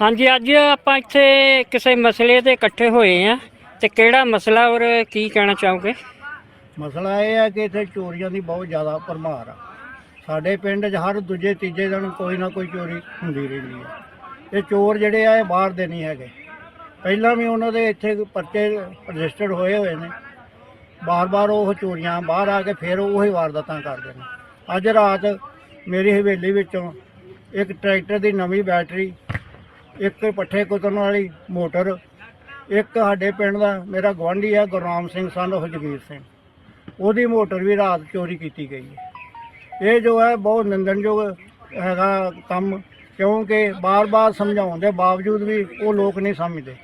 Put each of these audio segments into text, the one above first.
ਹਾਂਜੀ, ਅੱਜ ਆਪਾਂ ਇੱਥੇ ਕਿਸੇ ਮਸਲੇ ਤੇ ਇਕੱਠੇ ਹੋਏ ਆ। ਤੇ ਕਿਹੜਾ ਮਸਲਾ ਔਰ ਕੀ ਕਹਿਣਾ ਚਾਹੋਗੇ? ਮਸਲਾ ਇਹ ਹੈ ਕਿ ਇੱਥੇ ਚੋਰੀਆਂ ਦੀ ਬਹੁਤ ਜ਼ਿਆਦਾ ਭਰਮਾਰ ਆ। ਸਾਡੇ ਪਿੰਡ 'ਚ ਹਰ ਦੂਜੇ, ਤੀਜੇ ਦਿਨ ਕੋਈ ਨਾ ਕੋਈ ਚੋਰੀ ਹੁੰਦੀ ਰਹਿੰਦੀ ਹੈ ਇਹ ਚੋਰ ਜਿਹੜੇ ਆ, ਇਹ ਬਾਹਰ ਦੇ ਨਹੀਂ ਹੈਗੇ। ਪਹਿਲਾਂ ਵੀ ਉਹਨਾਂ ਦੇ ਇੱਥੇ ਪਰਚੇ ਰਜਿਸਟਰਡ ਹੋਏ ਹੋਏ ਨੇ। ਬਾਰ-ਬਾਰ ਉਹ ਚੋਰੀਆਂ, ਬਾਹਰ ਆ ਕੇ ਫਿਰ ਉਹੀ ਵਾਰਦਾਤਾਂ ਕਰਦੇ ਨੇ। ਅੱਜ ਰਾਤ ਮੇਰੀ ਹਵੇਲੀ ਵਿੱਚੋਂ ਇੱਕ ਟਰੈਕਟਰ ਦੀ ਨਵੀਂ ਬੈਟਰੀ, ਇੱਕ ਪੱਠੇ ਕੁਤਰਨ ਵਾਲੀ ਮੋਟਰ, ਇੱਕ ਸਾਡੇ ਪਿੰਡ ਦਾ ਮੇਰਾ ਗੁਆਂਢੀ ਹੈ ਗੁਰਨਾਮ ਸਿੰਘ, ਸਨ ਉਹ ਜਗੀਰ ਸਿੰਘ। ਉਹਦੀ ਮੋਟਰ ਵੀ ਰਾਤ ਚੋਰੀ ਕੀਤੀ ਗਈ ਹੈ। ਇਹ ਜੋ ਹੈ ਬਹੁਤ ਨਿੰਦਣਯੋਗ ਹੈਗਾ ਕੰਮ, ਕਿਉਂਕਿ ਬਾਰ-ਬਾਰ ਸਮਝਾਉਣ ਦੇ ਬਾਵਜੂਦ ਵੀ ਉਹ ਲੋਕ ਨਹੀਂ ਸਮਝਦੇ।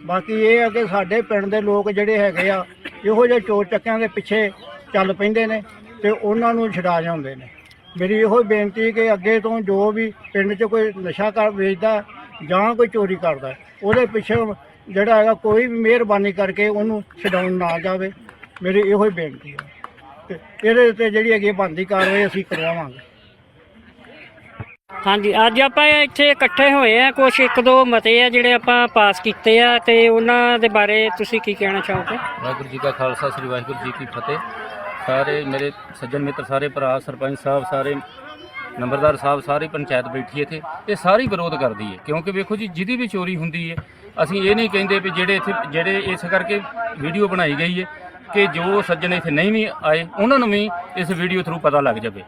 ਬਾਕੀ ਇਹ ਆ ਕਿ ਸਾਡੇ ਪਿੰਡ ਦੇ ਲੋਕ ਜਿਹੜੇ ਹੈਗੇ ਆ, ਇਹੋ ਜਿਹੇ ਚੋਰ ਚੱਕਿਆਂ ਦੇ ਪਿੱਛੇ ਚੱਲ ਪੈਂਦੇ ਨੇ ਤੇ ਉਹਨਾਂ ਨੂੰ ਛਡਾ ਜਾਂਦੇ ਨੇ। ਮੇਰੀ ਇਹੋ ਬੇਨਤੀ ਕਿ ਅੱਗੇ ਤੋਂ ਜੋ ਵੀ ਪਿੰਡ 'ਚ ਕੋਈ ਨਸ਼ਾ ਕਰ ਵੇਚਦਾ ਜਾਂ ਕੋਈ ਚੋਰੀ ਕਰਦਾ, ਉਹਦੇ ਪਿੱਛੇ ਜਿਹੜਾ ਹੈਗਾ ਕੋਈ ਵੀ ਮਿਹਰਬਾਨੀ ਕਰਕੇ ਉਹਨੂੰ ਛਡਾਉਣ ਨਾ ਜਾਵੇ। ਮੇਰੀ ਇਹੋ ਹੀ ਬੇਨਤੀ ਹੈ ਤੇ ਇਹਦੇ ਉੱਤੇ ਜਿਹੜੀ ਹੈਗੀ ਬਣਦੀ ਕਾਰਵਾਈ ਅਸੀਂ ਕਰਵਾਵਾਂਗੇ ਹਾਂਜੀ, ਅੱਜ ਆਪਾਂ ਇੱਥੇ ਇਕੱਠੇ ਹੋਏ ਆ ਕੁਝ ਇੱਕ ਦੋ ਮਤੇ ਆ ਜਿਹੜੇ ਆਪਾਂ ਪਾਸ ਕੀਤੇ ਆ ਤੇ ਉਹਨਾਂ ਦੇ ਬਾਰੇ ਤੁਸੀਂ ਕੀ ਕਹਿਣਾ ਚਾਹੋਗੇ? ਵਾਹਿਗੁਰੂ ਜੀ ਕਾ ਖਾਲਸਾ, ਸ੍ਰੀ ਵਾਹਿਗੁਰੂ ਜੀ ਕੀ ਫਤਿਹ। ਸਾਰੇ ਮੇਰੇ ਸੱਜਣ ਮਿੱਤਰ, ਸਾਰੇ ਭਰਾ, ਸਰਪੰਚ ਸਾਹਿਬ, ਸਾਰੇ ਨੰਬਰਦਾਰ ਸਾਹਿਬ, ਸਾਰੀ ਪੰਚਾਇਤ ਬੈਠੀ ਇੱਥੇ, ਇਹ ਸਾਰੀ ਵਿਰੋਧ ਕਰਦੀ ਹੈ। ਕਿਉਂਕਿ ਵੇਖੋ ਜੀ, ਜਿਹਦੀ ਵੀ ਚੋਰੀ ਹੁੰਦੀ ਹੈ, ਅਸੀਂ ਇਹ ਨਹੀਂ ਕਹਿੰਦੇ ਵੀ ਜਿਹੜੇ ਇੱਥੇ, ਜਿਹੜੇ ਇਸ ਕਰਕੇ ਵੀਡੀਓ ਬਣਾਈ ਗਈ ਹੈ ਕਿ ਜੋ ਸੱਜਣ ਇੱਥੇ ਨਹੀਂ ਵੀ ਆਏ, ਉਹਨਾਂ ਨੂੰ ਵੀ ਇਸ ਵੀਡੀਓ ਥਰੂ ਪਤਾ ਲੱਗ ਜਾਵੇ।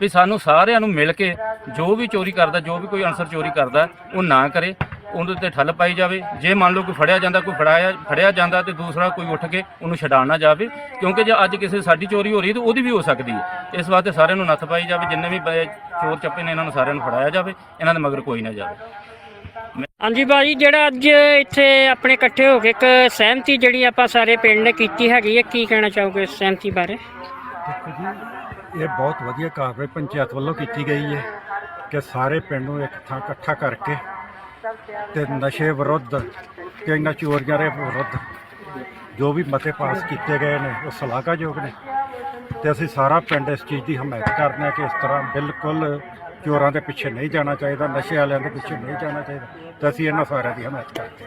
ਵੀ ਸਾਨੂੰ ਸਾਰਿਆਂ ਨੂੰ ਮਿਲ ਕੇ ਜੋ ਵੀ ਚੋਰੀ ਕਰਦਾ ਜੋ ਵੀ ਕੋਈ ਅਨਸਰ ਚੋਰੀ ਕਰਦਾ ਉਹ ਨਾ ਕਰੇ। ਉਹਦੇ ਤੇ ਠੱਲ ਪਾਈ ਜਾਵੇ। ਜੇ ਮੰਨ ਲਓ ਕੋਈ ਫੜਿਆ ਜਾਂਦਾ ਕੋਈ ਫੜਾਇਆ ਫੜਿਆ ਜਾਂਦਾ ਤੇ ਦੂਸਰਾ ਕੋਈ ਉੱਠ ਕੇ ਉਹਨੂੰ ਛਡਾਉਣ ਨਾ ਜਾਵੇ ਕਿਉਂਕਿ ਜੇ ਅੱਜ ਕਿਸੇ ਸਾਡੀ ਚੋਰੀ ਹੋ ਰਹੀ ਹੈ ਤਾਂ ਉਹਦੀ ਵੀ ਹੋ ਸਕਦੀ ਹੈ। ਇਸ ਵਾਸਤੇ ਸਾਰਿਆਂ ਨੂੰ ਨੱਥ ਪਾਈ ਜਾਵੇ। ਜਿੰਨੇ ਵੀ ਚੋਰ ਚੱਪੇ ਨੇ ਇਹਨਾਂ ਨੂੰ ਸਾਰਿਆਂ ਨੂੰ ਫੜਾਇਆ ਜਾਵੇ। ਇਹਨਾਂ ਦੇ ਮਗਰ ਕੋਈ ਨਾ ਜਾਵੇ। ਹਾਂਜੀ ਭਾਜੀ ਜਿਹੜਾ ਅੱਜ ਇੱਥੇ ਆਪਣੇ ਇਕੱਠੇ ਹੋ ਕੇ ਇੱਕ ਸਹਿਮਤੀ ਜਿਹੜੀ ਆਪਾਂ ਸਾਰੇ ਪਿੰਡ ਨੇ ਕੀਤੀ ਹੈਗੀ ਹੈ ਕੀ ਕਹਿਣਾ ਚਾਹੋਗੇ ਇਸ ਸਹਿਮਤੀ ਬਾਰੇ? ਦੇਖੋ ਜੀ ਇਹ ਬਹੁਤ ਵਧੀਆ ਕਾਰਵਾਈ ਪੰਚਾਇਤ ਵੱਲੋਂ ਕੀਤੀ ਗਈ ਹੈ ਕਿ ਸਾਰੇ ਪਿੰਡ ਨੂੰ ਇੱਕ ਥਾਂ ਇਕੱਠਾ ਕਰਕੇ ਤੇ ਨਸ਼ੇ ਵਿਰੁੱਧ ਤੇ ਇਹਨਾਂ ਚੋਰੀਆਂ ਦੇ ਵਿਰੁੱਧ ਜੋ ਵੀ ਮਤੇ ਪਾਸ ਕੀਤੇ ਗਏ ਨੇ, ਉਹ ਸ਼ਲਾਘਾਯੋਗ ਨੇ। ਤੇ ਅਸੀਂ ਸਾਰਾ ਪਿੰਡ ਇਸ ਚੀਜ਼ ਦੀ ਹਮਾਇਤ ਕਰਦੇ ਹਾਂ ਕਿ ਇਸ ਤਰ੍ਹਾਂ ਬਿਲਕੁਲ ਚੋਰਾਂ ਦੇ ਪਿੱਛੇ ਨਹੀਂ ਜਾਣਾ ਚਾਹੀਦਾ, ਨਸ਼ੇ ਵਾਲਿਆਂ ਦੇ ਪਿੱਛੇ ਨਹੀਂ ਜਾਣਾ ਚਾਹੀਦਾ। ਤੇ ਅਸੀਂ ਇਹਨਾਂ ਸਾਰਿਆਂ ਦੀ ਹਮਾਇਤ ਕਰਦੇ